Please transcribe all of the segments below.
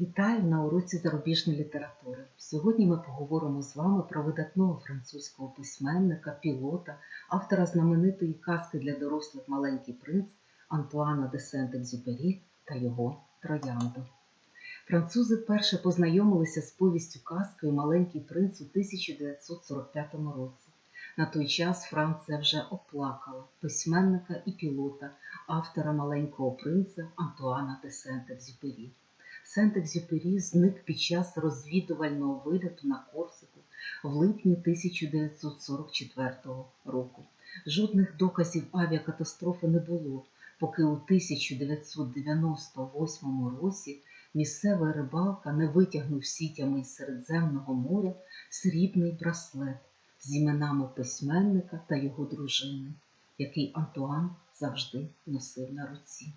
Вітаю на уроці зарубіжної літератури. Сьогодні ми поговоримо з вами про видатного французького письменника, пілота, автора знаменитої казки для дорослих Маленький принц Антуана де Сент-Екзюпері та його Троянду. Французи вперше познайомилися з повістю казкою Маленький принц у 1945 році. На той час Франція вже оплакала письменника і пілота, автора маленького принца Антуана де Сент-Екзюпері. Сент-Екзюпері зник під час розвідувального виліту на Корсику в липні 1944 року. Жодних доказів авіакатастрофи не було, поки у 1998 році місцева рибалка не витягнув сітями із Середземного моря срібний браслет з іменами письменника та його дружини, який Антуан завжди носив на руці.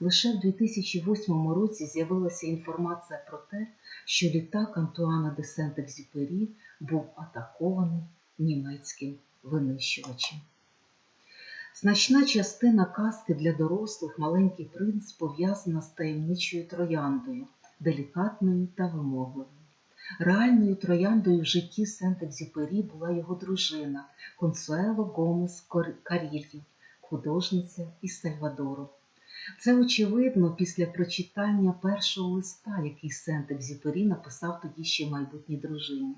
Лише в 2008 році з'явилася інформація про те, що літак Антуана де Сент-Екзюпері був атакований німецьким винищувачем. Значна частина казки для дорослих маленький принц пов'язана з таємничою трояндою, делікатною та вимогливою. Реальною трояндою в житті Сент-Екзюпері була його дружина Консуело Гомес Карільо, художниця із Сальвадору. Це очевидно після прочитання першого листа, який Сент-Екзюпері написав тоді ще майбутній дружині.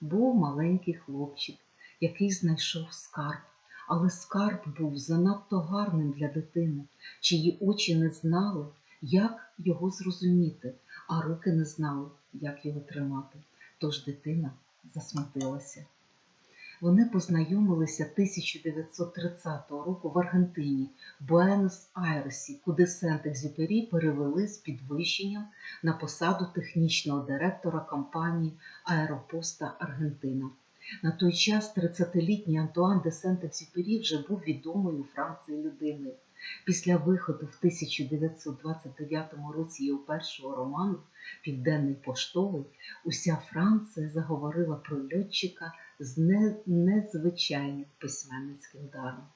Був маленький хлопчик, який знайшов скарб, але скарб був занадто гарним для дитини, чиї очі не знали, як його зрозуміти, а руки не знали, як його тримати. Тож дитина засмутилася. Вони познайомилися 1930 року в Аргентині, Буенос-Айресі, куди Сент-Екзюпері перевели з підвищенням на посаду технічного директора компанії Аеропоста Аргентина. На той час 30-літній Антуан де Сент-Екзюпері вже був відомою у Франції людиною. Після виходу в 1929 році його першого роману Південний поштовий уся Франція заговорила про льотчика з незвичайним письменницьким даром.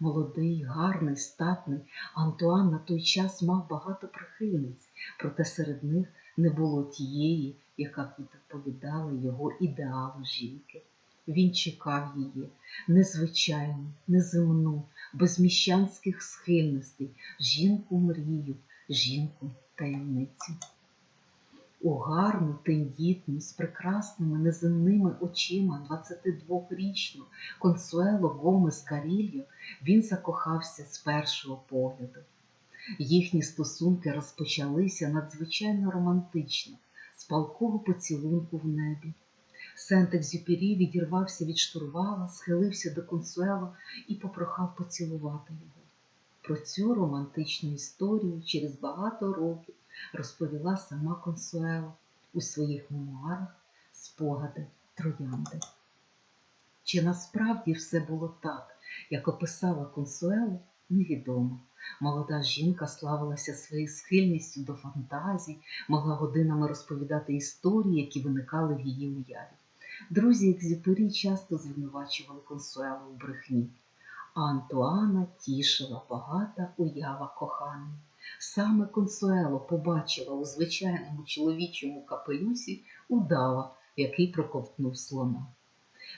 Молодий, гарний, статний Антуан на той час мав багато прихильниць, проте серед них не було тієї, яка відповідала його ідеалу жінки. Він чекав її незвичайну, неземну, без міщанських схильностей, жінку мрію, жінку таємницю. У гарну, тендітну, з прекрасними неземними очима 22-річну консуело Гомес Карільо він закохався з першого погляду. Їхні стосунки розпочалися надзвичайно романтично, з палкого поцілунку в небі. Сент-Екзюпері відірвався від штурвала, схилився до консуело і попрохав поцілувати його. Про цю романтичну історію через багато років розповіла сама Консуело у своїх мемуарах спогади троянди. Чи насправді все було так, як описала Консуело, невідомо. Молода жінка славилася своєю схильністю до фантазій, могла годинами розповідати історії, які виникали в її уяві. Друзі Екзюпері часто звинувачували Консуело у брехні, Антуана тішила багата уява коханої. Саме Консуело побачила у звичайному чоловічому капелюсі удава, який проковтнув слона.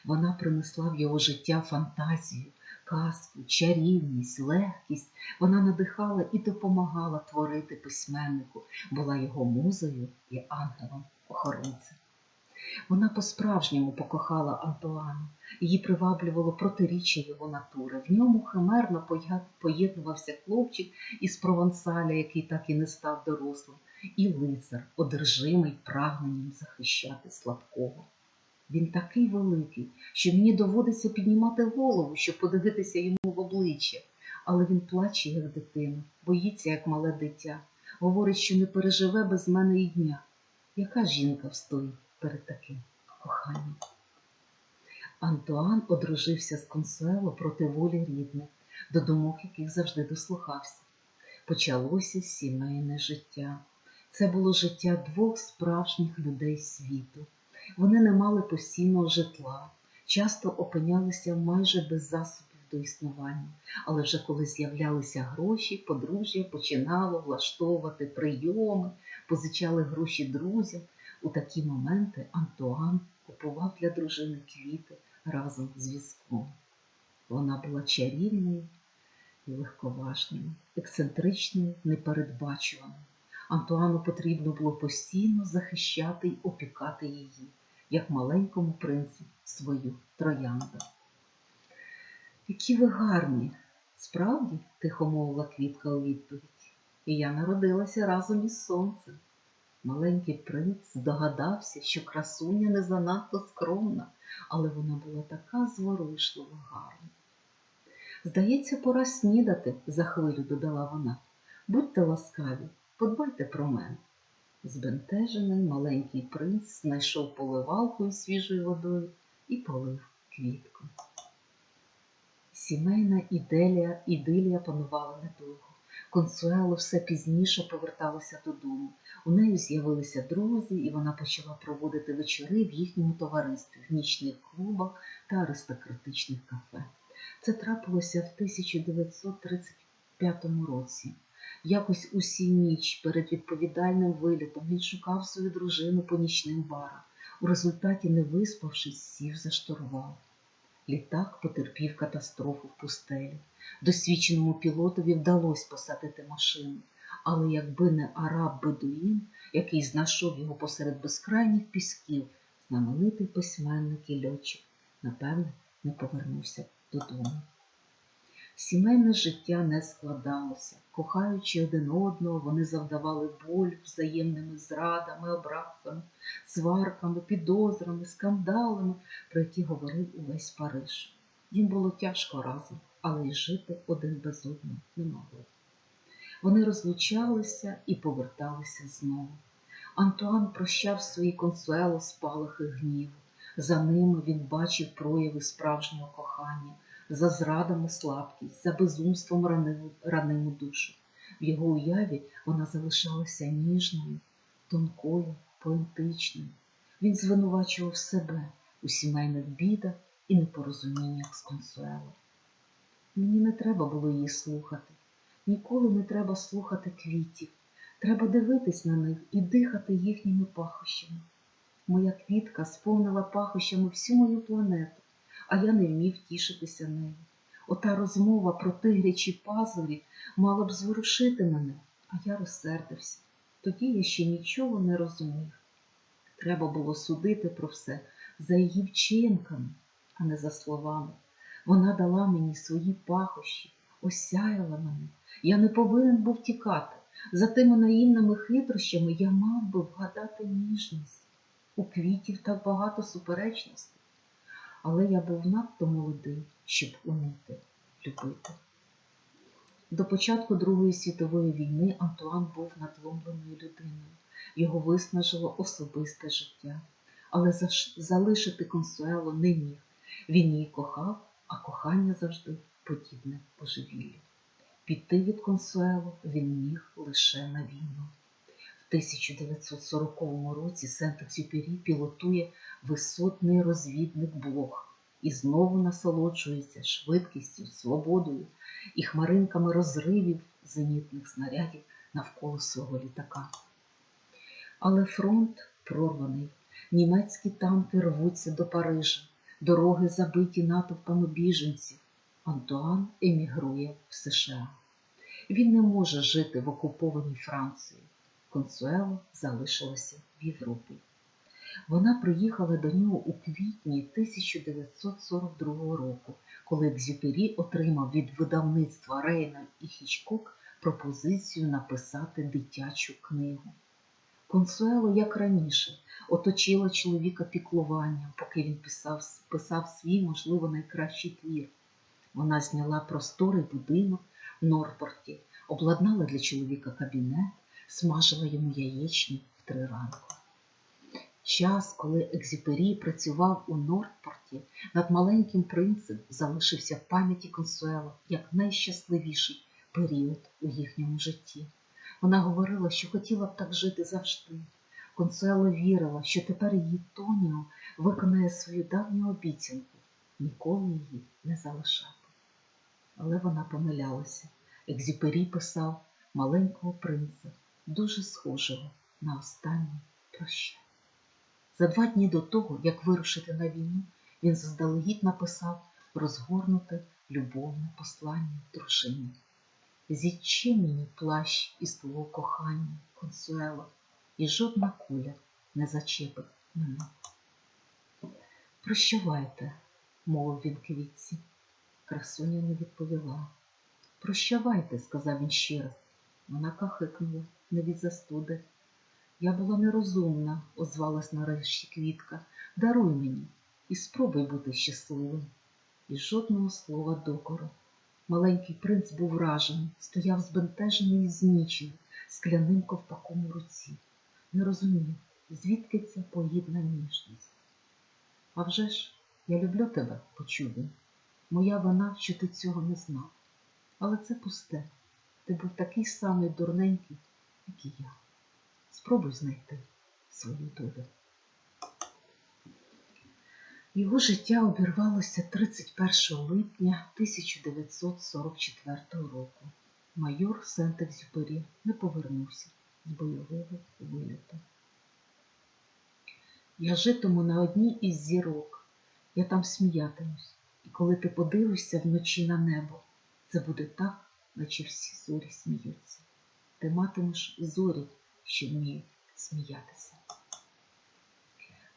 Вона принесла в його життя фантазію, казку, чарівність, легкість. Вона надихала і допомагала творити письменнику, була його музою і ангелом-охоронцем. Вона по-справжньому покохала Антуана, її приваблювало протиріччя його натури. В ньому химерно поєднувався хлопчик із Провансаля, який так і не став дорослим, і лицар, одержимий прагненням захищати слабкого. Він такий великий, що мені доводиться піднімати голову, щоб подивитися йому в обличчя, але він плаче, як дитина, боїться, як мале дитя, говорить, що не переживе без мене і дня. Яка жінка встоїть перед таким коханням? Антуан одружився з Консуело проти волі рідних, до думок яких завжди дослухався. Почалося сімейне життя. Це було життя двох справжніх людей світу. Вони не мали постійного житла, часто опинялися майже без засобів до існування. Але вже коли з'являлися гроші, подружжя починало влаштовувати прийоми, позичали гроші друзям. У такі моменти Антуан купував для дружини квіти разом з візком. Вона була чарівною і легковажною, ексцентричною, непередбачуваною. Антуану потрібно було постійно захищати й опікати її, як маленькому принцу свою троянду. Які ви гарні, справді, тихо мовила квітка у відповідь. І я народилася разом із сонцем. Маленький принц здогадався, що красуня не занадто скромна, але вона була така зворушливо гарна. Здається, пора снідати, за хвилю додала вона. Будьте ласкаві, подбайте про мене. Збентежений маленький принц знайшов поливалку із свіжою водою і полив квітку. Сімейна іделія, ідилія панувала недовго. Консуело все пізніше поверталася додому. У неї з'явилися друзі, і вона почала проводити вечори в їхньому товаристві, в нічних клубах та аристократичних кафе. Це трапилося в 1935 році. Якось усі ніч перед відповідальним вилітом він шукав свою дружину по нічним барам. У результаті, не виспавшись, сів за штурвал. Літак потерпів катастрофу в пустелі. Досвідченому пілотові вдалося посадити машину, але якби не араб Бедуїн, який знайшов його посеред безкрайніх пісків, знаменитий письменник і льотчик, напевне, не повернувся додому. Сімейне життя не складалося. Кохаючи один одного, вони завдавали болю взаємними зрадами, образами, сварками, підозрами, скандалами, про які говорив увесь Париж. Їм було тяжко разом, але й жити один без одного не могли. Вони розлучалися і поверталися знову. Антуан прощав свої консуело спалахи гніву. За ними він бачив прояви справжнього кохання, за зрадами слабкість, за безумством ранив, раниму душу. В його уяві вона залишалася ніжною, тонкою, поетичною. Він звинувачував себе у сімейних бідах і непорозуміннях з консуело. Мені не треба було її слухати. Ніколи не треба слухати квітів. Треба дивитись на них і дихати їхніми пахощами. Моя квітка сповнила пахощами всю мою планету, а я не вмів тішитися нею. Ота розмова про тигрячі пазурі мала б зворушити мене, а я розсердився. Тоді я ще нічого не розумів. Треба було судити про все за її вчинками, а не за словами. Вона дала мені свої пахощі, осяяла мене. Я не повинен був тікати. За тими наївними хитрощами я мав би вгадати ніжність. У квітів так багато суперечностей, але я був надто молодий, щоб уміти любити. До початку Другої світової війни Антуан був надломленою людиною. Його виснажило особисте життя, але залишити консуело не міг. Він її кохав, а кохання завжди подібне божевіллю. Піти від консуело він міг лише на війну. В 1940 році Сент-Екзюпері пілотує висотний розвідник Блох і знову насолоджується швидкістю, свободою і хмаринками розривів зенітних снарядів навколо свого літака. Але фронт прорваний, німецькі танки рвуться до Парижа, дороги забиті натовпами біженців. Антуан емігрує в США. Він не може жити в окупованій Франції. Консуело залишилася в Європі. Вона приїхала до нього у квітні 1942 року, коли Екзюпері отримав від видавництва Рейна і Хічкок пропозицію написати дитячу книгу. Консуело, як раніше, оточила чоловіка піклуванням, поки він писав, писав свій, можливо, найкращий твір. Вона зняла просторий будинок в Норпорті, обладнала для чоловіка кабінет, смажила йому яєчню в три ранку. Час, коли Екзюпері працював у Норпорті, над маленьким принцем залишився в пам'яті Консуело як найщасливіший період у їхньому житті. Вона говорила, що хотіла б так жити завжди. Консуело вірила, що тепер її Тоніо виконає свою давню обіцянку ніколи її не залишати. Але вона помилялася. Екзюпері писав маленького принца, дуже схожого на останнє прощання. За два дні до того, як вирушити на війну, він заздалегідь написав розгорнуте любовне послання дружині. Зічи мені плащ із твого кохання, консуело, і жодна куля не зачепить мене. Прощавайте, мовив він квітці. Красуня не відповіла. Прощавайте, сказав він ще раз. Вона кахикнула, не від застуди. Я була нерозумна, озвалась нарешті квітка. Даруй мені і спробуй бути щасливим. І жодного слова докору. Маленький принц був вражений, стояв збентежений і знічений, скляним ковпаком у руці. Не розумів, звідки ця поїдна ніжність. А вже ж, я люблю тебе, почув він. Моя вина, що ти цього не знав. Але це пусте. Ти був такий самий дурненький, як і я. Спробуй знайти свою долю. Його життя обірвалося 31 липня 1944 року. Майор Сент-Екзюпері не повернувся з бойового виліту. Я житиму на одній із зірок, я там сміятимусь, коли ти подивишся вночі на небо, це буде так, наче всі зорі сміються. Ти матимеш зорі, що вміють сміятися.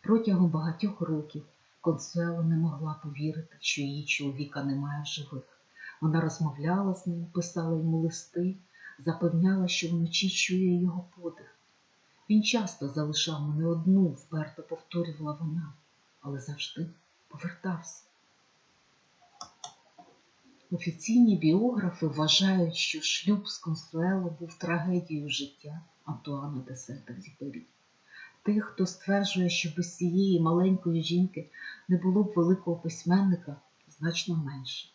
Протягом багатьох років Консуело не могла повірити, що її чоловіка немає живих. Вона розмовляла з ним, писала йому листи, запевняла, що вночі чує його подих. Він часто залишав мене одну, вперто повторювала вона, але завжди повертався. Офіційні біографи вважають, що шлюб з Консуело був трагедією життя Антуана де Сент-Екзюпері. Тих, хто стверджує, що без цієї маленької жінки не було б великого письменника, значно менше.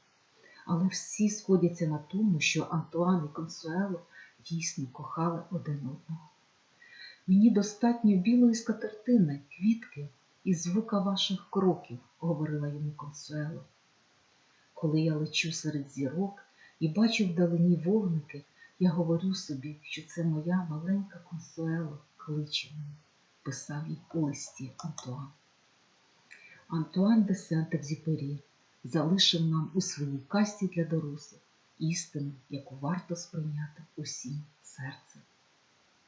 Але всі сходяться на тому, що Антуан і Консуело дійсно кохали один одного. Мені достатньо білої скатертини, квітки і звука ваших кроків, говорила йому Консуело. Коли я лечу серед зірок і бачу вдалині вогники, я говорю собі, що це моя маленька консуело кличе мене, писав їй у листі Антуан. Антуан де Сент-Екзюпері залишив нам у своїй касті для дорослих істину, яку варто сприйняти усім серцем.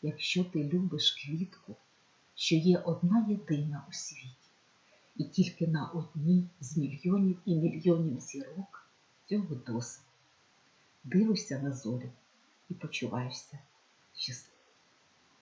Якщо ти любиш квітку, що є одна єдина у світі, і тільки на одній з мільйонів і мільйонів зірок цього досить. Дивишся на зорі і почуваєшся щасливим.